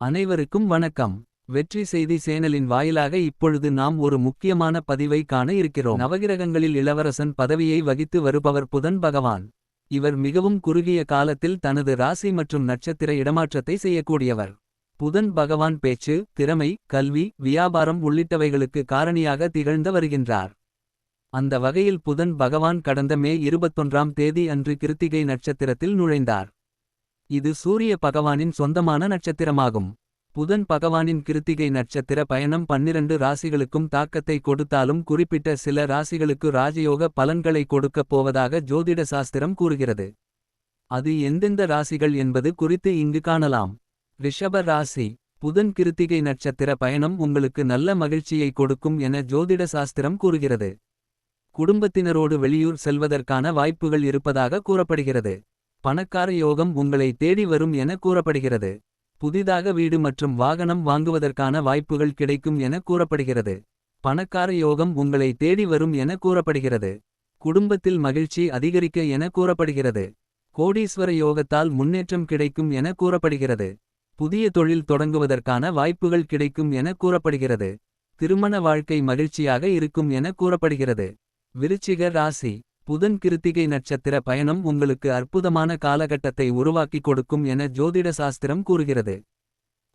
அனைவருக்கும் வணக்கம். வெற்றி செய்தி சேனலின் வாயிலாக இப்பொழுது நாம் ஒரு முக்கியமான பதிவை காண இருக்கிறோம். நவகிரகங்களில் இளவரசன் பதவியை வகித்து வருபவர் புதன் பகவான். இவர் மிகவும் குறுகிய காலத்தில் தனது ராசி மற்றும் நட்சத்திர இடமாற்றத்தை செய்யக்கூடியவர். புதன் பகவான் பேச்சு திறமை கல்வி வியாபாரம் உள்ளிட்டவைகளுக்கு காரணியாக திகழ்ந்து வருகின்றார். அந்த வகையில் புதன் பகவான் கடந்த மே இருபத்தொன்றாம் தேதி அன்று கிருத்திகை நட்சத்திரத்தில் நுழைந்தார். இது சூரிய பகவானின் சொந்தமான நட்சத்திரமாகும். புதன் பகவானின் கிருத்திகை நட்சத்திர பயணம் பன்னிரண்டு ராசிகளுக்கும் தாக்கத்தை கொடுத்தாலும் குறிப்பிட்ட சில ராசிகளுக்கு ராஜயோக பலன்களை கொடுக்கப் போவதாக ஜோதிட சாஸ்திரம் கூறுகிறது. அது எந்தெந்த ராசிகள் என்பது குறித்து இங்கு காணலாம். ரிஷப ராசி புதன் கிருத்திகை நட்சத்திர பயணம் உங்களுக்கு நல்ல மகிழ்ச்சியை கொடுக்கும் என ஜோதிட சாஸ்திரம் கூறுகிறது. குடும்பத்தினரோடு வெளியூர் செல்வதற்கான வாய்ப்புகள் இருப்பதாக கூறப்படுகிறது. பணக்கார யோகம் உங்களை தேடி வரும் என கூறப்படுகிறது. புதிதாக வீடு மற்றும் வாகனம் வாங்குவதற்கான வாய்ப்புகள் கிடைக்கும் என கூறப்படுகிறது. பணக்கார யோகம் உங்களை தேடி வரும் என கூறப்படுகிறது. குடும்பத்தில் மகிழ்ச்சி அதிகரிக்க என கூறப்படுகிறது. கோடீஸ்வர யோகத்தால் முன்னேற்றம் கிடைக்கும் என கூறப்படுகிறது. புதிய தொழில் தொடங்குவதற்கான வாய்ப்புகள் கிடைக்கும் என கூறப்படுகிறது. திருமண வாழ்க்கை மகிழ்ச்சியாக இருக்கும் என கூறப்படுகிறது. விருச்சிக ராசி. புதன் கிருத்திகை நட்சத்திர பயணம் உங்களுக்கு அற்புதமான காலகட்டத்தை உருவாக்கிக் கொடுக்கும் என ஜோதிட சாஸ்திரம் கூறுகிறது.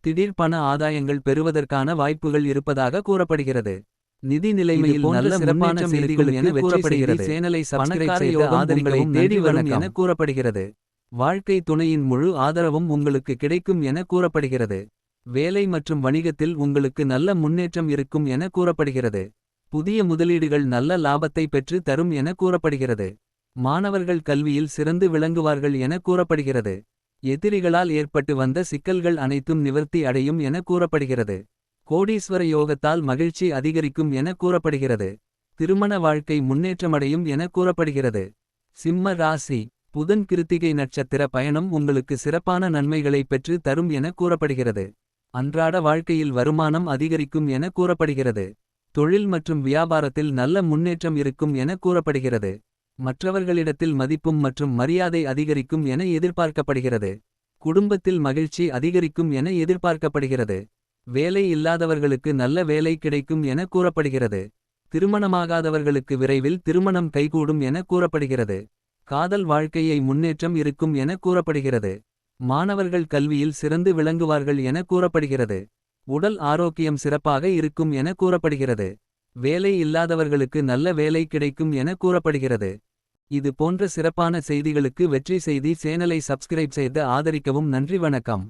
திடீர் பண ஆதாயங்கள் பெறுவதற்கான வாய்ப்புகள் இருப்பதாக கூறப்படுகிறது. நிதி நிலைமையில் நல்ல சிறப்பான செய்திகள் என கூறப்படுகிறது. சேனலை உங்களை தேடி வரும் என. கூறப்படுகிறது. வாழ்க்கை துணையின் முழு ஆதரவும் உங்களுக்கு கிடைக்கும் என கூறப்படுகிறது. வேலை மற்றும் வணிகத்தில் உங்களுக்கு நல்ல முன்னேற்றம் இருக்கும் என கூறப்படுகிறது. புதிய முதலீடுகள் நல்ல லாபத்தை பெற்று தரும் என கூறப்படுகிறது. மாணவர்கள் கல்வியில் சிறந்து விளங்குவார்கள் என கூறப்படுகிறது. எதிரிகளால் ஏற்பட்டு வந்த சிக்கல்கள் அனைத்தும் நிவர்த்தி அடையும் என கூறப்படுகிறது. கோடீஸ்வர யோகத்தால் மகிழ்ச்சி அதிகரிக்கும் என கூறப்படுகிறது. திருமண வாழ்க்கை முன்னேற்றமடையும் என கூறப்படுகிறது. சிம்ம ராசி புதன் கிருத்திகை நட்சத்திர பயணம் உங்களுக்கு சிறப்பான நன்மைகளை பெற்று தரும் என கூறப்படுகிறது. அன்றாட வாழ்க்கையில் வருமானம் அதிகரிக்கும் என கூறப்படுகிறது. தொழில் மற்றும் வியாபாரத்தில் நல்ல முன்னேற்றம் இருக்கும் என கூறப்படுகிறது. மற்றவர்களிடத்தில் மதிப்பும் மற்றும் மரியாதை அதிகரிக்கும் என எதிர்பார்க்கப்படுகிறது. குடும்பத்தில் மகிழ்ச்சி அதிகரிக்கும் என எதிர்பார்க்கப்படுகிறது. வேலை இல்லாதவர்களுக்கு நல்ல வேலை கிடைக்கும் என கூறப்படுகிறது. திருமணமாகாதவர்களுக்கு விரைவில் திருமணம் கைகூடும் என கூறப்படுகிறது. காதல் வாழ்க்கையை முன்னேற்றம் இருக்கும் என கூறப்படுகிறது. மாணவர்கள் கல்வியில் சிறந்து விளங்குவார்கள் என கூறப்படுகிறது. உடல் ஆரோக்கியம் சிறப்பாக இருக்கும் என கூறப்படுகிறது. வேலை இல்லாதவர்களுக்கு நல்ல வேலை கிடைக்கும் என கூறப்படுகிறது. இது போன்ற சிறப்பான செய்திகளுக்கு வெற்றி செய்தி சேனலை சப்ஸ்கிரைப் செய்து ஆதரிக்கவும் நன்றி வணக்கம்.